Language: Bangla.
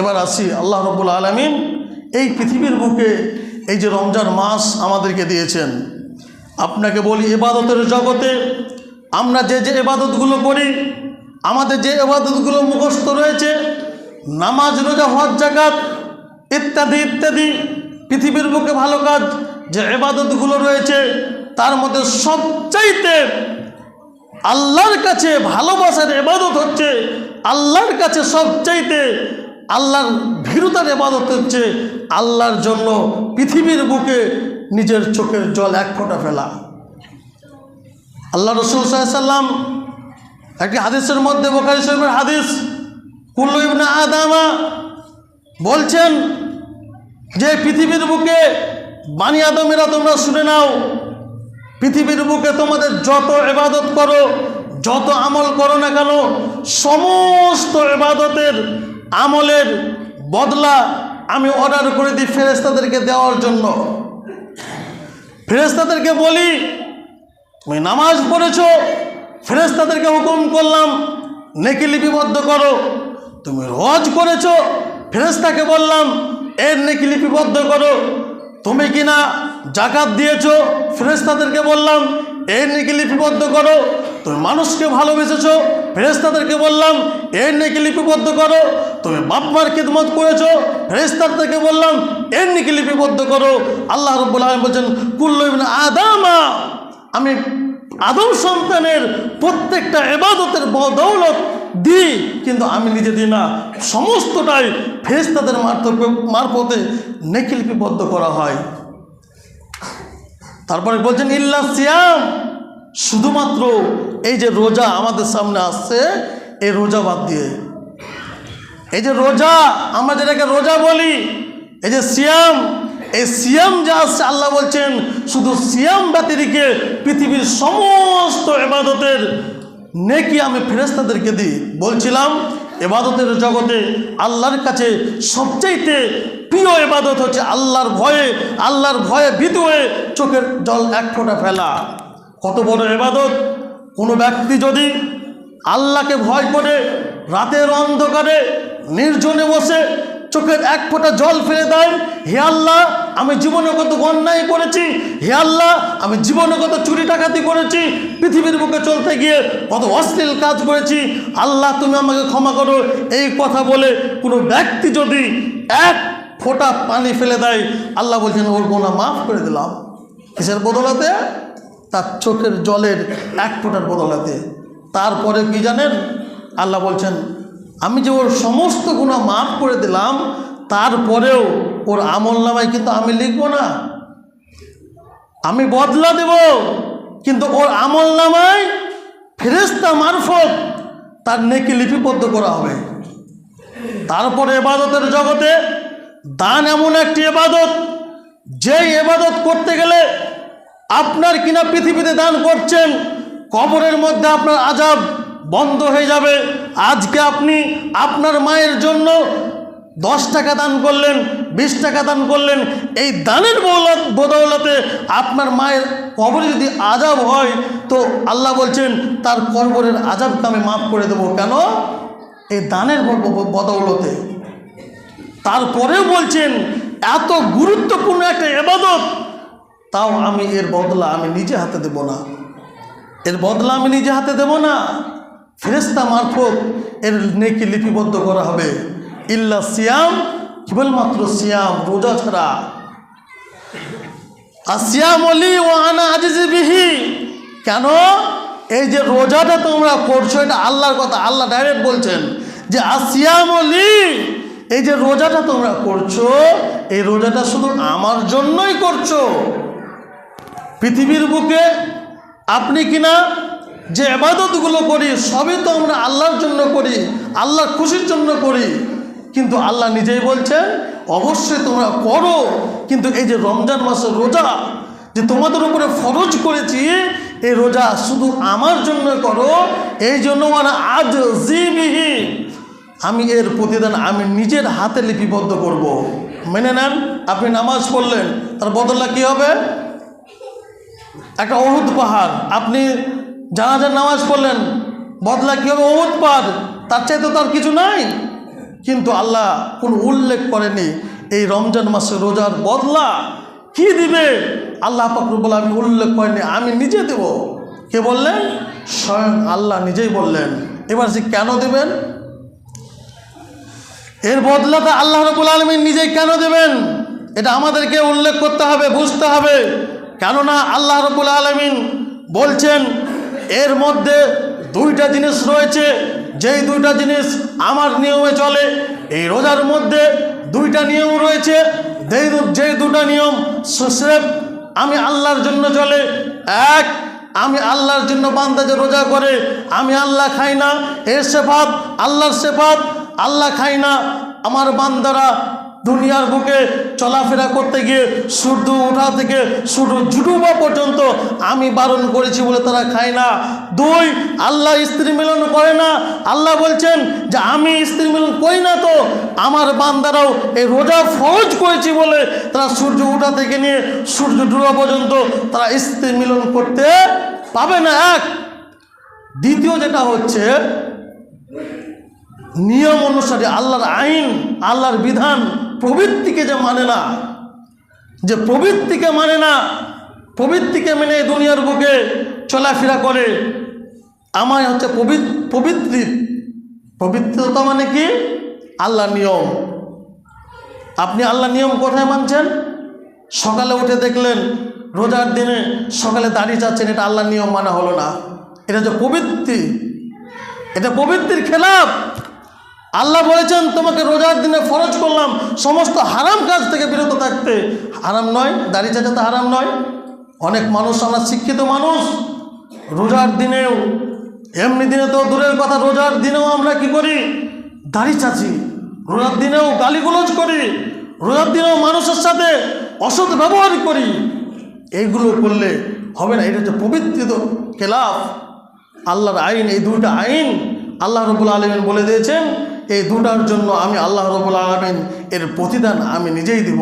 এবার আসি আল্লাহ রব্বুল আলমিন এই পৃথিবীর বুকে এই যে রমজান মাস আমাদেরকে দিয়েছেন। আপনাকে বলি এবাদতের জগতে আমরা যে যে এবাদতগুলো করি, আমাদের যে এবাদতগুলো মুখস্থ রয়েছে, নামাজ, রোজা, হজ জাকাত ইত্যাদি ইত্যাদি, পৃথিবীর বুকে ভালো কাজ যে এবাদতগুলো রয়েছে, তার মধ্যে সবচাইতে আল্লাহর কাছে ভালোবাসার এবাদত হচ্ছে আল্লাহর কাছে সবচাইতে আল্লাহর ভীরুতার এবাদত হচ্ছে আল্লাহর জন্য পৃথিবীর বুকে নিজের চোখের জল এক ফোঁটা ফেলা। আল্লাহ রসুল সাল্লাম একটি হাদিসের মধ্যে বোখারি শরীফের হাদিস, কুল্লু ইবনা আদামা বলছেন, যে পৃথিবীর বুকে বানি আদমেরা তোমরা শুনে নাও, পৃথিবীর বুকে তোমাদের যত এবাদত করো, যত আমল করো না কেন, সমস্ত এবাদতের আমলের বদলা আমি অর্ডার করে দিই ফেরেস্তাদেরকে দেওয়ার জন্য। ফেরেস্তাদেরকে বলি, তুমি নামাজ পড়েছো ফেরেস্তাদেরকে হুকুম করলাম, নেকি লিপিবদ্ধ করো। তুমি রজ করেছ ফেরেস্তাকে বললাম, এর নেকি লিপিবদ্ধ করো। তুমি কিনা জাকাত দিয়েছ ফেরেস্তাদেরকে বললাম, এর নেকি লিপিবদ্ধ করো। তুমি মানুষকে ভালোবেসেছো ফেরেস্তাদেরকে বললাম এর নেকি লিপিবদ্ধ করো। তুমি বাপমার খিদমত করেছ। ফেরেস্তাদেরকে বললাম এর নেকি লিপিবদ্ধ করো। আল্লাহ রব্বুল আলম বলছেন, কুল্লু ইবনে আদামা, আমি আদম সন্তানের প্রত্যেকটা এবাদতের বদৌলত দিই, কিন্তু আমি নিজে দিই না। সমস্তটাই ফেরেস্তাদের মারফতে মারফতে নেকিলিপিবদ্ধ করা হয়। তারপরে বলছেন, ইল্লা সিয়াম। শুধুমাত্র এই যে রোজা আমাদের সামনে আসছে, এই রোজা বাদ দিয়ে। এই যে রোজা, আমরা যেটাকে রোজা বলি, এই যে সিয়াম, এই সিয়াম যা আসছে, আল্লাহ বলছেন, শুধু সিয়াম ব্যতিরিকে পৃথিবীর সমস্ত এবাদতের নেকি আমি ফেরেস্তাদেরকে দিই। বলছিলাম এবাদতের জগতে আল্লাহর কাছে সবচাইতে প্রিয় এবাদত হচ্ছে আল্লাহর ভয়ে আল্লাহর ভয়ে ভীত হয়ে চোখের জল এক ফোঁটা ফেলা। কত বড় এবাদত কোনো ব্যক্তি যদি আল্লাহকে ভয় করে, রাতের অন্ধকারে নির্জনে বসে চোখের এক ফোঁটা জল ফেলে দেয়, হে আল্লাহ, আমি জীবনে কত অন্যায় করেছি, হে আল্লাহ, আমি জীবনে কত চুরি ডাকাতি করেছি, পৃথিবীর বুকে চলতে গিয়ে কত অশ্লীল কাজ করেছি, আল্লাহ, তুমি আমাকে ক্ষমা করো। এই কথা বলে কোনো ব্যক্তি যদি এক ফোঁটা পানি ফেলে দেয়, আল্লাহ বলছেন, ওর গোনা মাফ করে দিলাম। কিসের বদলাতে? তার চোখের জলের এক ফোঁটার বদলাতে তারপরে কি জানেন? আল্লাহ বলছেন, আমি যে ওর সমস্ত গুণা মাফ করে দিলাম, তারপরেও ওর আমল নামায় কিন্তু আমি লিখব না। আমি বদলা দেব, কিন্তু ওর আমল নামায় ফেরেস্তা মারফত তার নেকি লিপিবদ্ধ করা হবে। তারপরে এবাদতের জগতে দান এমন একটি এবাদত, যেই এবাদত করতে গেলে আপনার কিনা পৃথিবীতে দান করছেন, কবরের মধ্যে আপনার আজাব বন্ধ হয়ে যাবে। আজকে আপনি আপনার মায়ের জন্য দশ টাকা দান করলেন, বিশ টাকা দান করলেন। এই দানের বদৌলত বদৌলতে আপনার মায়ের কবরে যদি আজাব হয়, তো আল্লাহ বলছেন, তার কবরের আজাবকে আমি মাফ করে দেবো। কেন? এই দানের বদৌলতে। তারপরেও বলছেন, এত গুরুত্বপূর্ণ একটা এবাদত তাও আমি এর বদলা আমি নিজে হাতে দেব না। এর বদলা আমি নিজে হাতে দেব না। ফেরেস্তা মারফত এর নেকি লিপিবদ্ধ করা হবে। ইল্লা সিয়াম, কেবলমাত্র সিয়াম, রোজা ছাড়া। আসিয়াম অলি ও আনা আজিজি বিহি। কেন? এই যে রোজাটা তোমরা করছ, এটা আল্লাহর কথা, আল্লাহ ডাইরেক্ট বলছেন যে আসিয়াম অলি, এই যে রোজাটা তোমরা করছ, এই রোজাটা শুধু আমার জন্যই করছ। পৃথিবীর বুকে আপনি কিনা যে আবাদতগুলো করি, সবই তো আমরা আল্লাহর জন্য করি, আল্লাহর খুশির জন্য করি। কিন্তু আল্লাহ নিজেই বলছেন, অবশ্যই তোমরা করো। কিন্তু এই যে রমজান মাসের রোজা, যে তোমাদের উপরে ফরজ করেছি, এই রোজা শুধু আমার জন্য করো, এই জন্য মানে আজ জিবিহি, আমি এর প্রতিদান আমি নিজের হাতে লিপিবদ্ধ করব। মেনে নেন, আপনি নামাজ পড়লেন, তার বদলা কি হবে? একটা অহুদ পাহাড়। আপনি জানাজার নামাজ পড়লেন, বদলা কী হবে? অহুদ পাহাড়। তার চাইতে তো আর কিছু নাই। কিন্তু আল্লাহ কোন উল্লেখ করেনি এই রমজান মাসে রোজার বদলা কি দিবে? আল্লাহ পাকরুবুল আমি উল্লেখ করেনি আমি নিজে দেব। কে বললেন? স্বয়ং আল্লাহ নিজেই বললেন। এবার সে কেন দেবেন? এর বদলাতে আল্লাহ রবুল আলমিন নিজেই কেন দেবেন? এটা আমাদেরকে উল্লেখ করতে হবে, বুঝতে হবে। কেননা আল্লাহ রবুল আলমিন বলছেন, এর মধ্যে দুইটা জিনিস রয়েছে, যেই দুইটা জিনিস আমার নিয়মে চলে, এই রোজার মধ্যে দুইটা নিয়ম রয়েছে, যেই দুটা নিয়ম সুসেফ আমি আল্লাহর জন্য চলে, এক, আমি আল্লাহর জন্য বান্দা যে রোজা করে, আমি আল্লাহ খাই না, এর সেফাত, আল্লাহর সেফাত, আল্লাহ খাই না, আমার বান্দারা দুনিয়ার বুকে চলাফেরা করতে গিয়ে সূর্য ওঠা থেকে সূর্য জুটুবা পর্যন্ত আমি বারণ করেছি বলে তারা খায় না। দুই, আল্লাহ স্ত্রী মিলন করে না। আল্লাহ বলছেন যে, আমি স্ত্রী মিলন করি না তো। আমার বান্দারাও এই রোজা ফরজ করেছি বলে তারা সূর্য ওঠা থেকে নিয়ে সূর্য ডুবা পর্যন্ত তারা স্ত্রী মিলন করতে পাবে না। এক, দ্বিতীয় যেটা হচ্ছে, নিয়ম অনুসারে আল্লাহর আইন, আল্লাহর বিধান প্রবৃত্তিকে যে মানে না, যে প্রবৃত্তিকে মানে না, প্রবৃত্তিকে মেনে দুনিয়ার বুকে চলাফেরা করে, আমায় হচ্ছে পবিত্র পবিত্রি। পবিত্রতা মানে কি? আল্লাহর নিয়ম। আপনি আল্লাহ নিয়ম কোথায় মানছেন? সকালে উঠে দেখলেন, রোজার দিনে সকালে দাঁড়িয়ে যাচ্ছেন এটা আল্লাহর নিয়ম মানা হলো না। এটা হচ্ছে পবিত্রি, এটা পবিত্রির খেলাফ আল্লাহ বলেছেন, তোমাকে রোজার দিনে ফরজ করলাম। সমস্ত হারাম কাজ থেকে বিরত থাকতে। হারাম নয়, দাড়ি চাচা তো হারাম নয়। অনেক মানুষ, আমরা শিক্ষিত মানুষ, রোজার দিনেও, এমনি দিনে তো দূরের কথা, রোজার দিনেও আমরা কি করি? দাড়ি চাচি, রোজার দিনেও গালিগুলোজ করি, রোজার দিনেও মানুষের সাথে অসৎ ব্যবহার করি। এইগুলো করলে হবে না, এটা হচ্ছে পবিত্রিত খেলাফ। আল্লাহর আইন, এই দুইটা আইন আল্লাহ রবুল আলমিন বলে দিয়েছেন এই দুটার জন্য আমি আল্লাহ রবুল আলমিন এর প্রতিদান আমি নিজেই দিব।